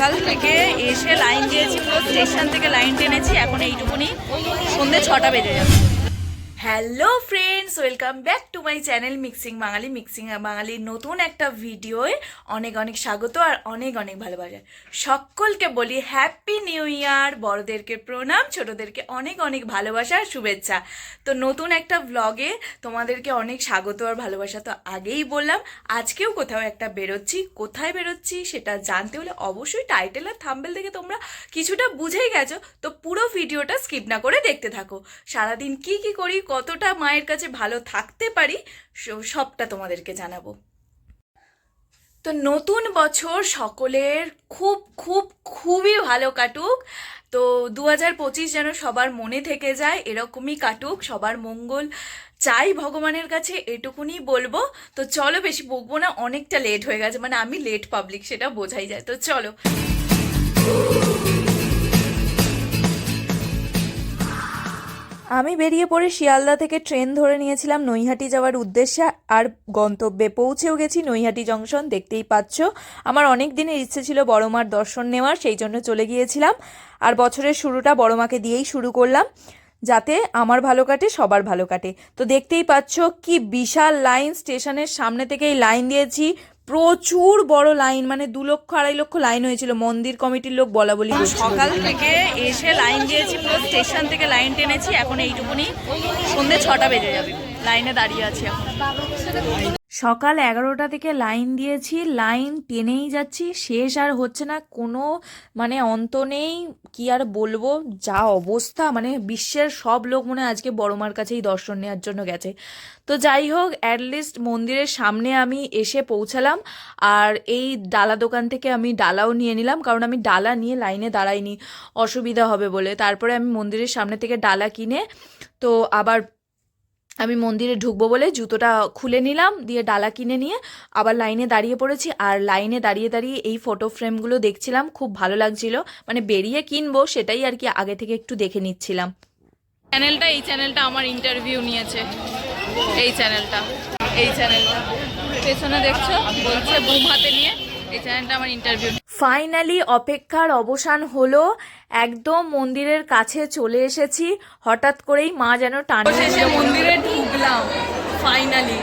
সকাল থেকে এসে লাইন দিয়েছি, পুরো স্টেশন থেকে লাইন টেনেছি, এখন এইটুকুনি। সন্ধ্যে ছটা বেজে যাবে hello friends welcome back to my channel mixing Bangali mixing বাঙালির নতুন একটা ভিডিওয়ে অনেক অনেক স্বাগত আর অনেক অনেক ভালোবাসা। সকলকে বলি হ্যাপি নিউ ইয়ার বড়দেরকে প্রণাম, ছোটদেরকে অনেক অনেক ভালোবাসা আর শুভেচ্ছা। তো নতুন একটা ব্লগে তোমাদেরকে অনেক স্বাগত আর ভালোবাসা তো আগেই বললাম। আজকেও কোথাও একটা বেরোচ্ছি। কোথায় বেরোচ্ছি সেটা জানতে হলে অবশ্যই টাইটেল আর থাম্বেল দেখে তোমরা কিছুটা বুঝেই গেছো। তো পুরো ভিডিওটা স্কিপ না করে দেখতে থাকো। সারাদিন কি কি করি কতটা মায়ের কাছে ভালো থাকতে পারি সবটা তোমাদেরকে জানাব। তো নতুন বছর সকলের খুব খুব, খুবই ভালো কাটুক। তো দু হাজার পঁচিশ যেন সবার মনে থেকে যায়, এরকমই কাটুক, সবার মঙ্গল চাই ভগবানের কাছে, এটুকুনি বলব। তো চলো বেশি বকবো না, অনেকটা লেট হয়ে গেছে মানে আমি লেট পাবলিক সেটা বোঝাই যায়। তো চলো। আমি বেরিয়ে পড়ে শিয়ালদা থেকে ট্রেন ধরে নিয়েছিলাম নৈহাটি যাওয়ার উদ্দেশ্যে, আর গন্তব্যে পৌঁছেও গেছি নৈহাটি জংশন, দেখতেই পাচ্ছ। আমার অনেক দিনের ইচ্ছে ছিল বড় মার দর্শন নেওয়ার, সেই জন্য চলে গিয়েছিলাম। আর বছরের শুরুটা বড় মাকে দিয়েই শুরু করলাম, যাতে আমার ভালো কাটে, সবার ভালো কাটে। তো দেখতেই পাচ্ছ কি বিশাল লাইন, স্টেশনের সামনে থেকেই লাইন দিয়েছি প্রচুর বড় লাইন মানে দু লক্ষ, আড়াই লক্ষ লাইন হয়েছিল। মন্দির কমিটির লোক বলা বলি সকাল থেকে এসে লাইন দিয়েছি, পুরো স্টেশন থেকে লাইন টেনেছি, এখন এইটুকুনি। সন্ধ্যে ছটা বেজে যাবে। লাইনে দাঁড়িয়ে আছি এখন। সকাল এগারোটা থেকে লাইন দিয়েছি, লাইন টেনেই যাচ্ছি, শেষ আর হচ্ছে না, কোনো মানে অন্ত নেই, কি আর বলব, যা অবস্থা মানে বিশ্বের সব লোক মনে আজকে বড়মার কাছেই দর্শন নেওয়ার জন্য গেছে। তো যাই হোক অ্যাটলিস্ট মন্দিরের সামনে আমি এসে পৌঁছালাম, আর এই ডালা দোকান থেকে আমি ডালাও নিয়ে নিলাম, কারণ আমি ডালা নিয়ে লাইনে দাঁড়াইনি, অসুবিধা হবে বলে। তারপরে আমি মন্দিরের সামনে থেকে ডালা কিনে, তো আবার আমি মন্দিরে ঢুকবো বলে জুতোটা খুলে নিলাম দিয়ে ডালা কিনে নিয়ে আবার লাইনে দাঁড়িয়ে পড়েছি। আর লাইনে দাঁড়িয়ে দাঁড়িয়ে এই ফটো ফ্রেমগুলো দেখছিলাম খুব ভালো লাগছিল। মানে বেরিয়ে কিনবো সেটাই আর কি আগে থেকে একটু দেখে নিচ্ছিলাম। চ্যানেলটা এই চ্যানেলটা আমার ইন্টারভিউ নিয়েছে। এই চ্যানেলটা এই চ্যানেলটা। পেছনে দেখছ বলছে বুম হাতে নিয়ে এই চ্যানেলটা আমার ইন্টারভিউ ফাইনালি অপেক্ষার অবসান হলো একদম মন্দিরের কাছে চলে এসেছি। হঠাৎ করেই মা যেন টানে। মন্দিরে ঢুকলাম ফাইনালি।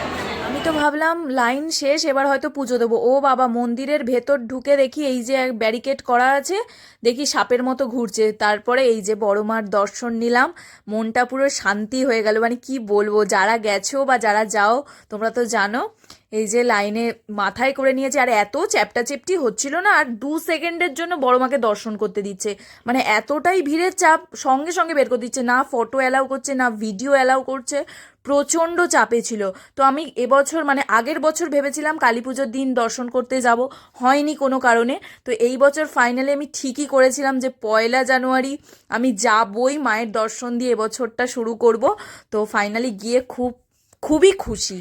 আমি তো ভাবলাম লাইন শেষ, এবার হয়তো পুজো দেবো। ও বাবা, মন্দিরের ভেতর ঢুকে দেখি এই যে ব্যারিকেড করা আছে, দেখি সাপের মতো ঘুরছে। তারপরে এই যে বড় মার দর্শন নিলাম, মনটা পুরো শান্তি হয়ে গেল। মানে কি বলব, যারা গেছো বা যারা যাও, তোমরা তো জানো এই যে লাইনে মাথায় করে নিয়েছে, আর এত চ্যাপটা চেপটি হচ্ছিল না, আর দু সেকেন্ডের জন্য বড় মাকে দর্শন করতে দিচ্ছে। মানে এতটাই ভিড়ের চাপ সঙ্গে সঙ্গে বের করে দিচ্ছে, না ফটো অ্যালাউ করছে, না ভিডিও অ্যালাউ করছে, প্রচণ্ড চাপে ছিল। তো আমি এবছর মানে আগের বছর ভেবেছিলাম কালী পুজোর দিন দর্শন করতে যাব, হয়নি কোনো কারণে। তো এই বছর ফাইনালি আমি ঠিকই করেছিলাম যে পয়লা জানুয়ারি আমি যাবই, মায়ের দর্শন দিয়ে এবছরটা শুরু করব। তো ফাইনালি গিয়ে খুব, খুবই খুশি।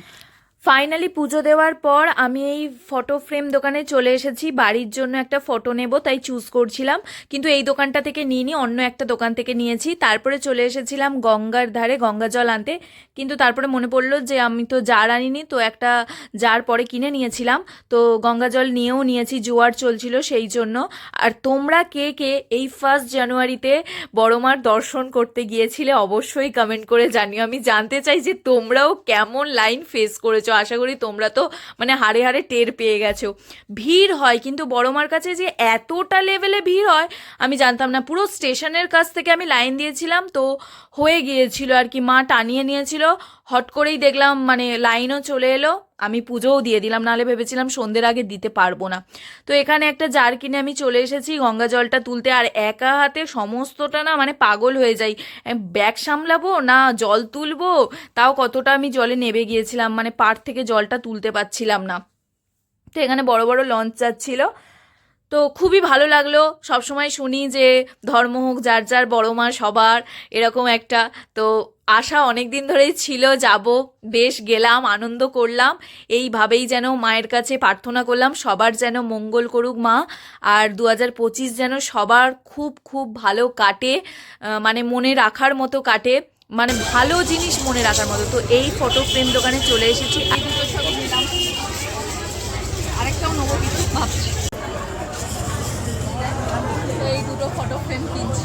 ফাইনালি পুজো দেওয়ার পর আমি এই ফটো ফ্রেম দোকানে চলে এসেছি। বাড়ির জন্য একটা ফটো নেব, তাই চুজ করছিলাম। কিন্তু এই দোকানটা থেকে নিইনি, অন্য একটা দোকান থেকে নিয়েছি। তারপরে চলে এসেছিলাম গঙ্গার ধারে, গঙ্গা জল আনতে। কিন্তু তারপরে মনে পড়ল যে আমি তো জার আনিনি, তো একটা জার পরে কিনে নিয়েছিলাম। তো গঙ্গা জল নিয়েও নিয়েছি, জোয়ার চলছিল সেই জন্য। আর তোমরা কে কে এই ফার্স্ট জানুয়ারিতে বড়মার দর্শন করতে গিয়েছিলে, অবশ্যই কমেন্ট করে জানিও। আমি জানতে চাই যে তোমরাও কেমন লাইন ফেস করেছ। আশা করি তোমরা তো মানে হাড়ে হাড়ে টের পেয়ে গেছো। ভিড় হয়, কিন্তু বড় মার কাছে যে এতটা লেভেলে ভিড় হয়, আমি জানতাম না। পুরো স্টেশনের কাছ থেকে আমি লাইন দিয়েছিলাম, তো হয়ে গিয়েছিল আর কি, মা টানিয়ে নিয়েছিল। হট করেই দেখলাম মানে লাইনও চলে এলো। আমি পুজোও দিয়ে দিলাম, নাহলে ভেবেছিলাম সন্ধ্যের আগে দিতে পারব না। তো এখানে একটা জার কিনে আমি চলে এসেছি, গঙ্গা জলটা তুলতে। আর একা হাতে সমস্তটা না মানে পাগল হয়ে যাই। ব্যাগ সামলাবো না জল তুলবো? তাও কতটা আমি জলে নেবে গিয়েছিলাম মানে পাড় থেকে জলটা তুলতে পারছিলাম না। তো এখানে বড় বড় লঞ্চ যাচ্ছিল। তো খুবই ভালো লাগল। সবসময় শুনি যে ধর্ম হোক, যার যার বড় মা, সবার এরকম একটা। তো আশা অনেক দিন ধরেই ছিল, যাব। বেশ গেলাম, আনন্দ করলাম। এইভাবেই যেন মায়ের কাছে প্রার্থনা করলাম, সবার যেন মঙ্গল করুক মা। আর দু হাজার পঁচিশ যেন সবার খুব খুব ভালো কাটে মানে মনে রাখার মতো কাটে। মানে ভালো জিনিস মনে রাখার মতো। তো এই ফটো ফ্রেম দোকানে চলে এসেছি আর দুটো ছবি নিলাম আরেকটাও নেব কিছু ভাবছি এই দুটো ফটো ফ্রেম কিনছি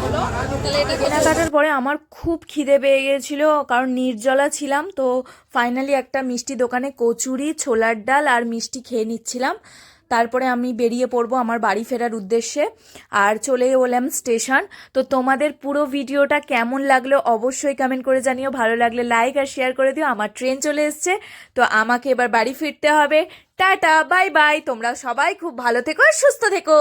হলো? তাহলে এটা কত? কেনাকাটার পরে আমার খুব খিদে পেয়ে গেছিল, কারণ নির্জলা ছিলাম, তো ফাইনালি একটা মিষ্টি দোকানে কচুরি, ছোলার ডাল আর মিষ্টি খেয়ে নিচ্ছিলাম। তারপরে আমি বেরিয়ে পড়ব আমার বাড়ি ফেরার উদ্দেশ্যে আর চলে এলাম স্টেশন। তো তোমাদের পুরো ভিডিওটা কেমন লাগল অবশ্যই কমেন্ট করে জানিও, ভালো লাগলে লাইক আর শেয়ার করে দিও, আমার ট্রেন চলে এসছে। তো আমাকে এবার বাড়ি ফিরতে হবে। টাটা বাই বাই তোমরা সবাই খুব ভালো থেকো আর সুস্থ থেকো।